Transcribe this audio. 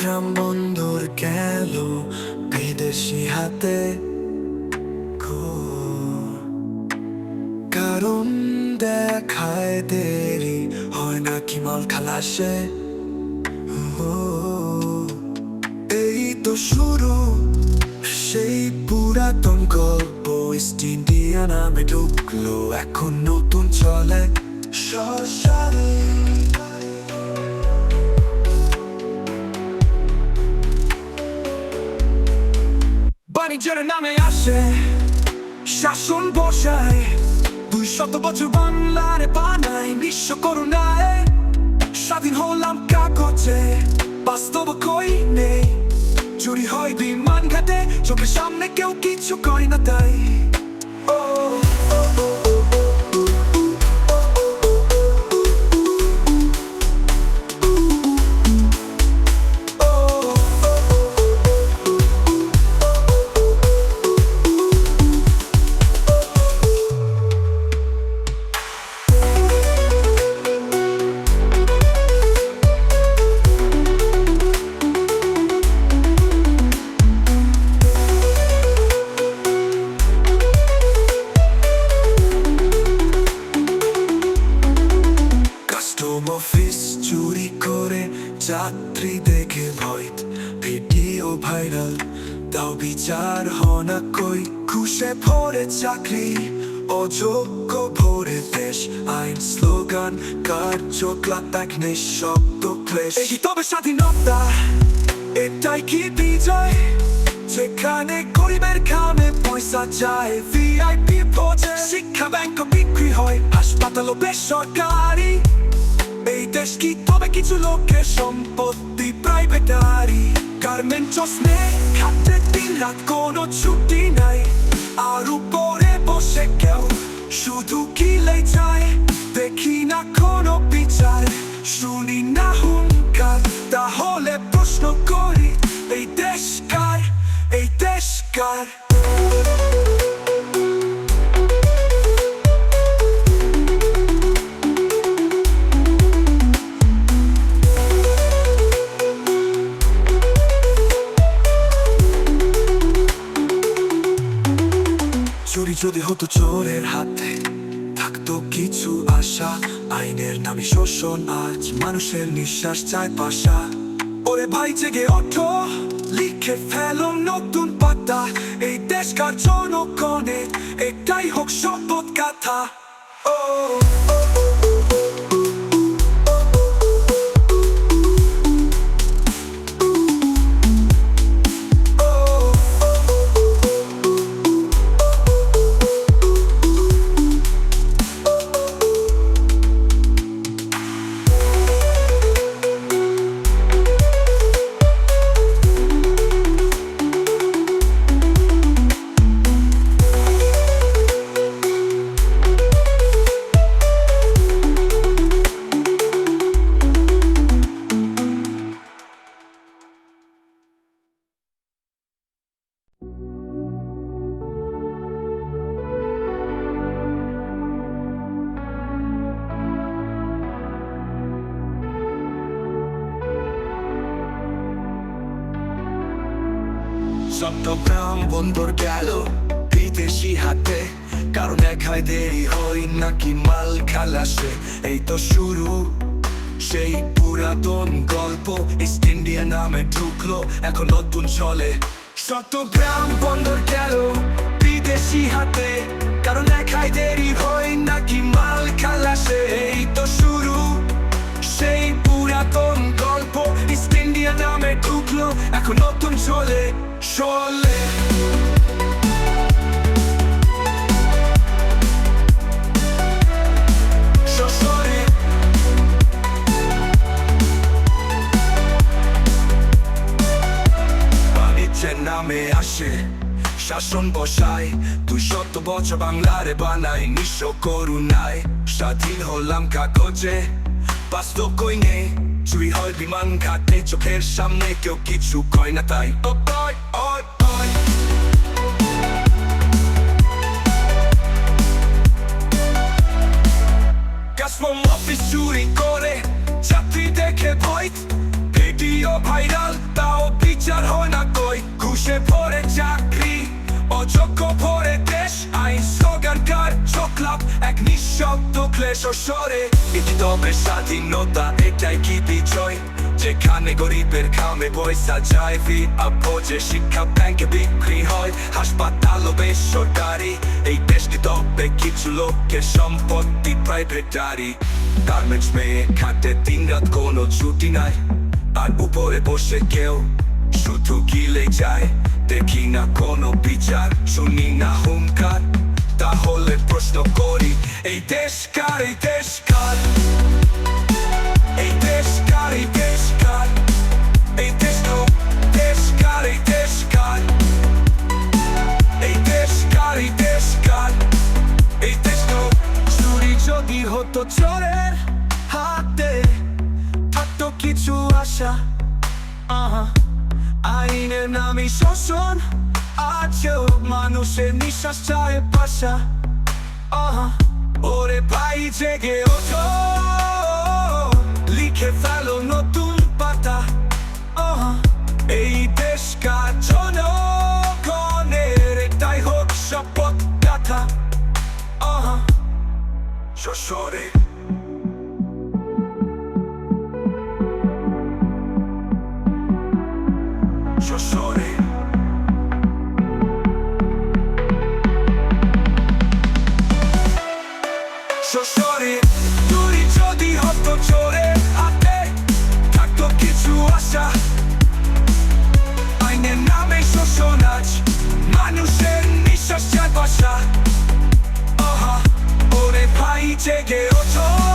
চট্টগ্রাম বন্দর গেল বিদেশি হাতে। কারণ দেখায় দেরি হয় না কি মাল খালাসে? এই তো শুরু, সেই পুরাতন গল্প ইস্ট ইন্ডিয়া নামে ঢুকলো, এখন নতুন চলে। শ্মশানে বাণিজ্যের নামে আসে। শাসন বসায়। দুই শত বছর বাংলার বানায়, বিশ্ব করুণায়। স্বাধীন হলাম কাগজে, বাস্তব কই নেই। চুরি হয় বিমান ঘাটে চোখের সামনে কেউ কিছু কয় না তাই। যাত্রী দেখে ভয়, ভিডিও ভাইরাল। তাও বিচার হনা কই খুশে ভরে চাকরি, অযোগ্য ভরে দেশ। আইন, স্লোগান, কার্যকলাপ নেই শব্দ ক্লেশ। এই তবে স্বাধীনতা? এটাই কি বিজয়? যেখানে গরিবের খামে পয়সা যায় ভিআইপি ভোজে। শিক্ষা ব্যাংক বিক্রি হয়, হাসপাতাল বেসরকারি। এই দেশ কি তবে কিছু লোকের সম্পত্তি প্রাইভেটারি গার্মেন্ট চশমে খাটে দিন রাত কোনো ছুটি নাই আর উপরে বসে কেউ শুধু কিলেই যায় দেখি না কোনো বিচার শুনি না হুঙ্কার তাহলে প্রশ্ন করি এই দেশ কার এই দেশ হতো চোরের হাতে থাকতো কিছু আশা, আইনের নামে শোষণ আজ মানুষের নিঃশ্বাস চায় পাশা। ওরে ভাই, জেগে ওঠো, লিখে ফেলো নতুন পাতা। এই দেশ কার জনগণের একটাই হোক শপথ কথা ও চট্টগ্রাম বন্দর গেল বিদেশি হাতে। কারণ একাই দেরি হই নাকি মাল খালাসে এই তো শুরু। সেই পুরাতন গল্প ইস্ট ইন্ডিয়া নামে ঢুকলো, এখন নতুন চলে। চট্টগ্রাম বন্দর শাসন বসায় দুই শত বছর বাংলারে বানাই নিঃস্ব করুণায় স্বাধীন হলাম কাগজে বাস্তব কই নেই চুরি হয় বিমান ঘাটে চোখের সামনে কেউ কিছু কয় না তাই ঘুষে ভরে চাকরি অযোগ্য ভরে দেশ আইন স্লোগানকার চোখলাপ এক নিঃশব্দ ক্লেশ ও স্বরে এটি তবে স্বাধীনতা এটাই কি বিজয় যেখানে গরিবের খামে পয়সা যায় ফি আপোজে শিক্ষা ব্যাংকে বিক্রি হয় হাসপাতাল ও বেসরকারি এই দেশটি তবে কিছু লোকের সম্পত্তি প্রাইভেটারি গার্মেন্টস মেয়ে খাটে দিন রাত কোনো ছুটি নাই আর উপরে বসে কেউ শুধু গিলে যায় দেখি না কোনো বিচার শুনি না হুঙ্কার তাহলে প্রশ্ন করি এই দেশ কার এই দেশ কার এই দেশ কার এই দেশ কার এই দেশ তো দেশ কার এই দেশ কার এই দেশ কার এই দেশ কার এই দেশ চুরি যদি হতো চোরের আইনের নামই শোষণ আজও মানুষের নিঃশ্বাস চায় পাশা। ওরে ভাই জেগে ওঠো। লিখে ফেলো নতুন পাতা। এই দেশ কার জনগণের এটাই হোক শপথ গাথা। আহা শোষরে শোষরে শোষরে তুই যদি হতো চোরে হাতে থাকতো কিছু আশা আইনের নামে শোষণ আজ মানুষের নিঃশ্বাস চার বাসা আহা ওরে ভাই জেগে ওঠো